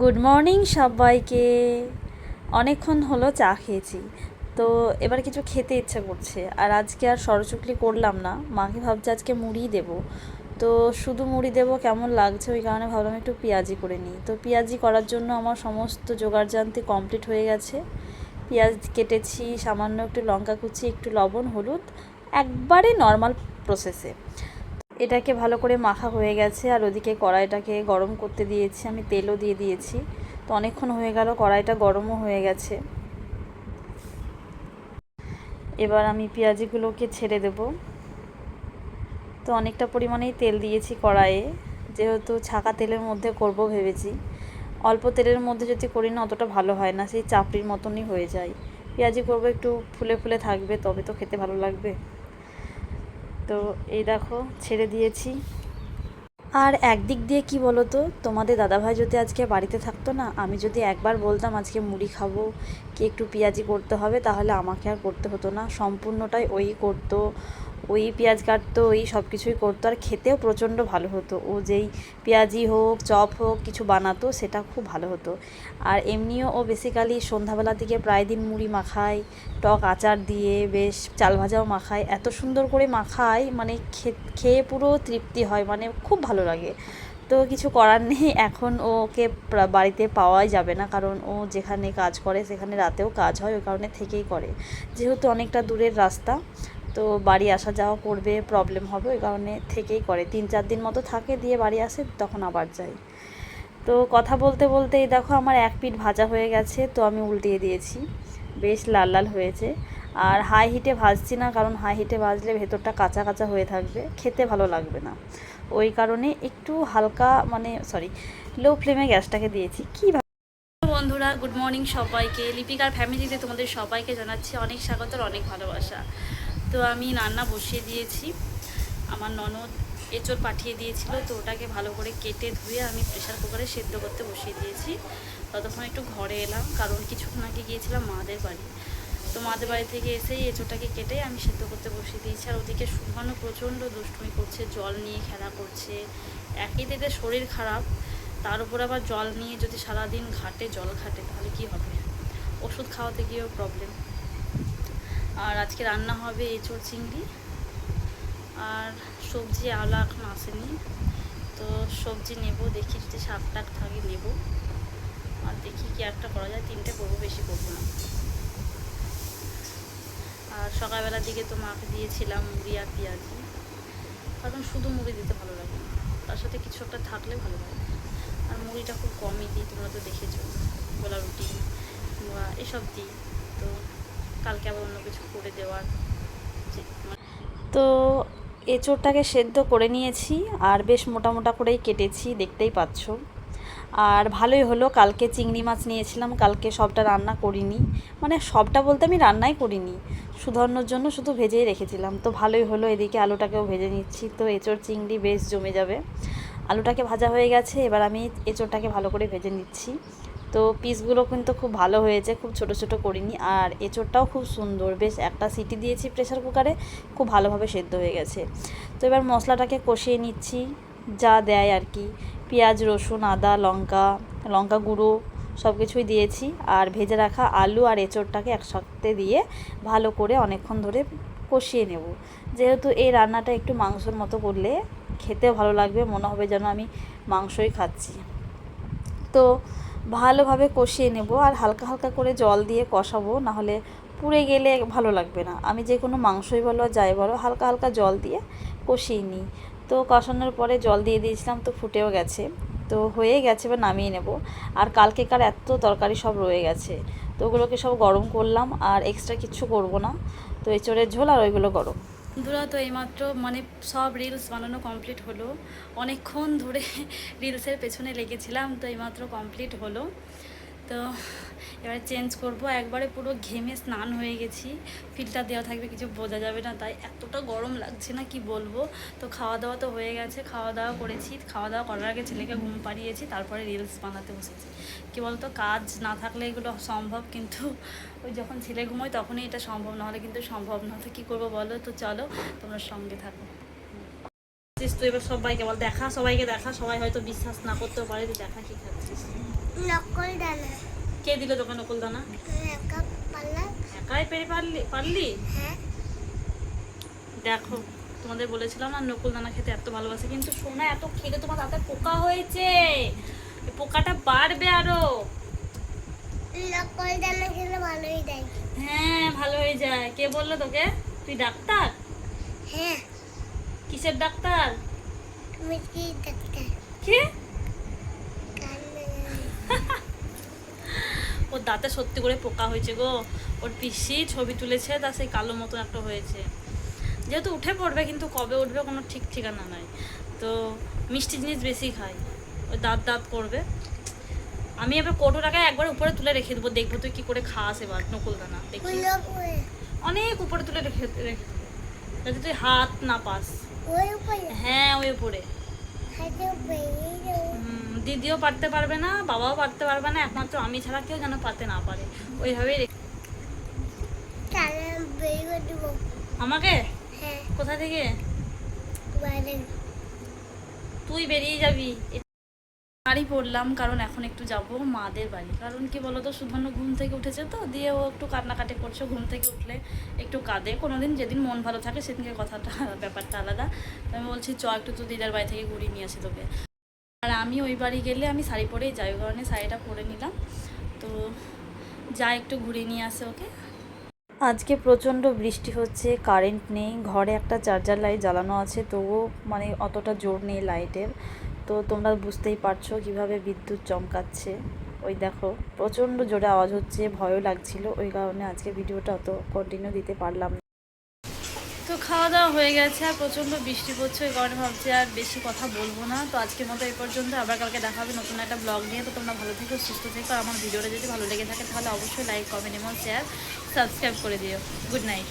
Good morning সবাইকে। অনেকক্ষণ হলো চা খেয়েছি। তো এবার কিছু খেতে ইচ্ছে করছে। আর আজকে আর সরচুকলি করলাম না। মাকে ভাবছে আজকে মুড়ি দেব। তো শুধু মুড়ি দেবো কেমন লাগছে ওই কারণে ভাবলাম একটু পেঁয়াজি করে নিই। তো পেঁয়াজি করার জন্য আমার সমস্ত জোগাড় জানতে কমপ্লিট হয়ে গেছে। পেঁয়াজ কেটেছি, সামান্য একটু লঙ্কা কুচি, একটু লবণ, হলুদ। একবারে নর্মাল প্রসেসে এটাকে ভালো করে মাখা হয়ে গেছে আর ওদিকে কড়াইটাকে গরম করতে দিয়েছি, আমি তেলও দিয়ে দিয়েছি। তো অনেকক্ষণ হয়ে গেল, কড়াইটা গরমও হয়ে গেছে। এবার আমি পেঁয়াজিগুলোকে ছেড়ে দেব। তো অনেকটা পরিমাণেই তেল দিয়েছি কড়াইয়ে, যেহেতু ছাকা তেলের মধ্যে করব ভেবেছি। অল্প তেলের মধ্যে যদি করি না, অতটা ভালো হয় না, সেই চাপড়ির মতনই হয়ে যায়। পেঁয়াজি করব, একটু ফুলে ফুলে থাকবে, তবে তো খেতে ভালো লাগবে। তো এই দেখো, ছেড়ে দিয়েছি। আর একদিক দিয়ে কি বলো তো তোমাদের দাদাভাই যদি আজকে বাড়িতে থাকতো না, আমি যদি একবার বলতাম আজকে মুড়ি খাব, কি একটু পেঁয়াজি করতে হবে, তাহলে আমাকে আর করতে হতো না। সম্পূর্ণটাই ওই করতো। ওই পেঁয়াজ কাটতো ওই সব কিছুই করতো, আর খেতেও প্রচণ্ড ভালো হতো। ও যেই পেঁয়াজি হোক, চপ হোক, কিছু বানাতো, সেটা খুব ভালো হতো। আর এমনিও ও বেসিক্যালি সন্ধ্যাবেলার দিকে প্রায় দিন মুড়ি মাখায়, টক আচার দিয়ে, বেশ চাল ভাজাও মাখায়। এত সুন্দর করে মাখায় মানে খেয়ে পুরো তৃপ্তি হয় মানে খুব ভালো লাগে। তো কিছু করার নেই, এখন ওকে বাড়িতে পাওয়াই যাবে না, কারণ ও যেখানে কাজ করে, সেখানে রাতেও কাজ হয়, ওই কারণে থেকেই করে। যেহেতু অনেকটা দূরের রাস্তা তো বাড়ি আসা যাওয়া করবে প্রবলেম হবে, ওই কারণে থেকেই করে। তিন চার দিন মতো থাকে, দিয়ে বাড়ি আসে, তখন আবার যাই। তো কথা বলতে বলতেই দেখো আমার এক পিঠ ভাজা হয়ে গেছে, তো আমি উল্টিয়ে দিয়েছি। বেশ লাল লাল হয়েছে। আর হাই হিটে ভাজছি না, কারণ হাই হিটে ভাজলে ভেতরটা কাঁচা কাঁচা হয়ে থাকবে, খেতে ভালো লাগবে না। ওই কারণে একটু হালকা মানে সরি লো ফ্লেমে গ্যাসটাকে দিয়েছি। কী বন্ধুরা গুড মর্নিং সবাইকে। লিপিকার ফ্যামিলিতে তোমাদের সবাইকে জানাচ্ছি অনেক স্বাগত অনেক ভালোবাসা। তো আমি রান্না বসিয়ে দিয়েছি। আমার ননদ এঁচড় পাঠিয়ে দিয়েছিল, তো ওটাকে ভালো করে কেটে ধুয়ে আমি প্রেশার কুকারে সেদ্ধ করতে বসিয়ে দিয়েছি। ততক্ষণ একটু ঘরে এলাম, কারণ কিছুক্ষণ আগে গিয়েছিলাম মাদের বাড়ি। তো মাদের বাড়ি থেকে এসেই এঁচোটাকে কেটে আমি সেদ্ধ করতে বসিয়ে দিয়েছি। আর ওদিকে সুভানও প্রচণ্ড দুষ্টুমি করছে, জল নিয়ে খেলা করছে। একই দিকে শরীর খারাপ, তার উপর আবার জল নিয়ে যদি সারাদিন ঘাটে জল ঘাটে, তাহলে কি হবে? ওষুধ খাওয়াতে গিয়েও প্রবলেম আর আজকে রান্না হবে এঁচড় চিংড়ি আর সবজি আলা এখন আসেনি। তো সবজি নেব, দেখি যদি শাক টাক থাকে নেব। আর দেখি কি একটা করা যায়, তিনটে করব, বেশি করব না। আর সকালবেলার দিকে তো মাকে দিয়েছিলাম মুড়ি আর পেঁয়াজি। কারণ শুধু মুড়ি দিতে ভালো লাগে না, তার সাথে কিছু একটা থাকলে ভালো লাগে। আর মুড়িটা খুব কমই দিই, তোমরা তো দেখেছ, গোলা রুটি বা এসব দিই। তো কালকে আবার অন্য কিছু করে দেওয়ার। তো এঁচোড়টাকে সেদ্ধ করে নিয়েছি আর বেশ মোটা মোটা করেই কেটেছি, দেখতেই পাচ্ছ। আর ভালোই হলো, কালকে চিংড়ি মাছ নিয়েছিলাম, কালকে সবটা রান্না করিনি। মানে সবটা বলতে আমি রান্নাই করিনি, সুধর্ণর জন্য শুধু ভেজেই রেখেছিলাম। তো ভালোই হলো, এদিকে আলুটাকেও ভেজে নিচ্ছি। তো এঁচোড় চিংড়ি বেশ জমে যাবে। আলুটাকে ভাজা হয়ে গেছে, এবার আমি এঁচোড়টাকে ভালো করে ভেজে নিচ্ছি। তো পিসগুলো কিন্তু খুব ভালো হয়েছে, খুব ছোট ছোট করিনি। আর এঁচোড়টাও খুব সুন্দর, বেশ একটা সিটি দিয়েছি প্রেশার কুকারে, খুব ভালোভাবে সেদ্ধ হয়ে গেছে। তো এবার মশলাটাকে কষিয়ে নিচ্ছি, যা দেয় আর কি। পেঁয়াজ, রসুন, আদা, লঙ্কা লঙ্কা গুঁড়ো সব কিছুই দিয়েছি। আর ভেজে রাখা আলু আর এঁচোড়টাকে একসাথে দিয়ে ভালো করে অনেকক্ষণ ধরে কষিয়ে নেব। যেহেতু এই রান্নাটা একটু মাংসর মতো করলে খেতে ভালো লাগবে, মনে হবে যেন আমি মাংসই খাচ্ছি। তো ভালোভাবে কষিয়ে নেব আর হালকা হালকা করে জল দিয়ে কষাবো, নাহলে পুড়ে গেলে ভালো লাগবে না। আমি যে কোনো মাংসই বলো যাই বলো, হালকা হালকা জল দিয়ে কষিয়ে নিই। তো কষানোর পরে জল দিয়ে দিয়েছিলাম, তো ফুটেও গেছে। তো হয়ে গেছে বা নামিয়ে নেব। আর কালকেকার এত তরকারি সব রয়ে গেছে। তো ওগুলোকে সব গরম করলাম, আর এক্সট্রা কিছু করব না। তো এঁচড়ের ঝোল আর ওইগুলো গরম। বন্ধুরা, তো এইমাত্র মানে সব রিলস বানানো কমপ্লিট হলো। অনেকক্ষণ ধরে রিলসের পেছনে লেগেছিলাম, তো এইমাত্র কমপ্লিট হলো। তো এবারে চেঞ্জ করব। একবারে পুরো ঘেমে স্নান হয়ে গেছি। ফিল্টার দেওয়া থাকবে, কিছু বোঝা যাবে না, তাই এতটা গরম লাগছে না, কি বলব? তো খাওয়া দাওয়া তো হয়ে গেছে, খাওয়া দাওয়া করেছি। খাওয়া দাওয়া করার আগে ছেলেকে ঘুম পাড়িয়েছি, তারপরে রিলস বানাতে বসেছি। কী বলতো, কাজ না থাকলে এগুলো সম্ভব, কিন্তু ওই যখন ছেলে ঘুমোয় তখনই এটা সম্ভব, নাহলে কিন্তু সম্ভব না। তো কী করব বলো? তো চলো, তোমরা সঙ্গে থাকো। তো এবার সবাইকে বল, দেখা, সবাইকে দেখা, সবাই হয়তো বিশ্বাস না করতেও পারে যে দেখা কি খাচ্ছিস। নকল দানা কে দিল তোকে নকুল দানা একা একাই পেরে পারলি পারলি? হ্যাঁ। দেখো তোমাদের বলেছিলাম না নকুল দানা খেতে এত ভালোবাসে কিন্তু সোনা এত খেলে তোমার দাঁতে পোকা হয়েছে। পোকাটা বাড়বে আরও। নকল দানা খেলে ভালোই দেয়। হ্যাঁ ভালো হয়ে যায়। কে বলল তোকে? তুই ডাক্তার? হ্যাঁ। কিসের ডাক্তার? তুমি কি ডাক্তার। কে কানে ওর দাঁতে সত্যি করে পোকা হয়েছে গো। ওর পিসি ছবি তুলেছে তা সেই কালো মতন একটা হয়েছে। যেহেতু উঠে পড়বে কিন্তু কবে উঠবে কোনো ঠিক ঠিকানা নাই। তো মিষ্টি জিনিস বেশি খাই ওই দাঁত দাঁত করবে। আমি এবার কোটোটাকে একবার উপরে তুলে রেখে দেবো দেখব তুই কি করে খাস এবার নকুল দানা দেখি অনেক উপরে তুলে রেখে রেখে দেবো। যাতে তুই হাত না পাস। হ্যাঁ ওই উপরে। দিদিও পারতে পারবে না বাবাও পারতে পারবে না একমাত্র আমি ছাড়া কেউ যেন পারতে না পারে। ওইভাবেই আমাকে? হ্যাঁ। কোথা থেকে? তুই বেরিয়ে যাবি। বাড়ি পড়লাম কারণ এখন একটু যাব মাদের বাড়ি। কারণ কি বলতো সুধান্য ঘুম থেকে উঠেছে তো দিয়ে ও একটু কান্নাকাটি করছে ঘুম থেকে উঠলে একটু কাঁদে। কোনোদিন যেদিন মন ভালো থাকে সেদিনকে কথাটা ব্যাপারটা আলাদা। তো আমি বলছি চ একটু তো দিদার বাড়ি থেকে ঘুরিয়ে নিয়ে আসি তোকে। আর আমি ওই বাড়ি গেলে আমি শাড়ি পরেই যাই, ওই কারণে শাড়িটা পরে নিলাম। তো যা একটু ঘুরিয়ে নিয়ে আসে ওকে। আজকে প্রচণ্ড বৃষ্টি হচ্ছে কারেন্ট নেই, ঘরে একটা চার্জার লাইট জ্বালানো আছে তবুও মানে অতটা জোর নেই লাইটের তো তোমরা বুঝতেই পারছ কীভাবে বিদ্যুৎ চমকাচ্ছে। ওই দেখো, প্রচণ্ড জোরে আওয়াজ হচ্ছে, ভয়ও লাগছিল, ওই কারণে আজকে ভিডিওটা অত কন্টিনিউ দিতে পারলাম খাওয়া দাওয়া হয়ে গেছে আর প্রচণ্ড বৃষ্টি পড়ছে, ওই কারণে ভাবছি আর বেশি কথা বলব না। তো আজকের মতো এই পর্যন্ত, আবার কালকে দেখা হবে নতুন একটা ব্লগ নিয়ে। তো তোমরা ভালো থেকো, সুস্থ থেকো। আমার ভিডিওটা যদি ভালো লেগে থাকে, তাহলে অবশ্যই লাইক কমেন্ট এবং শেয়ার সাবস্ক্রাইব করে দিও। Good night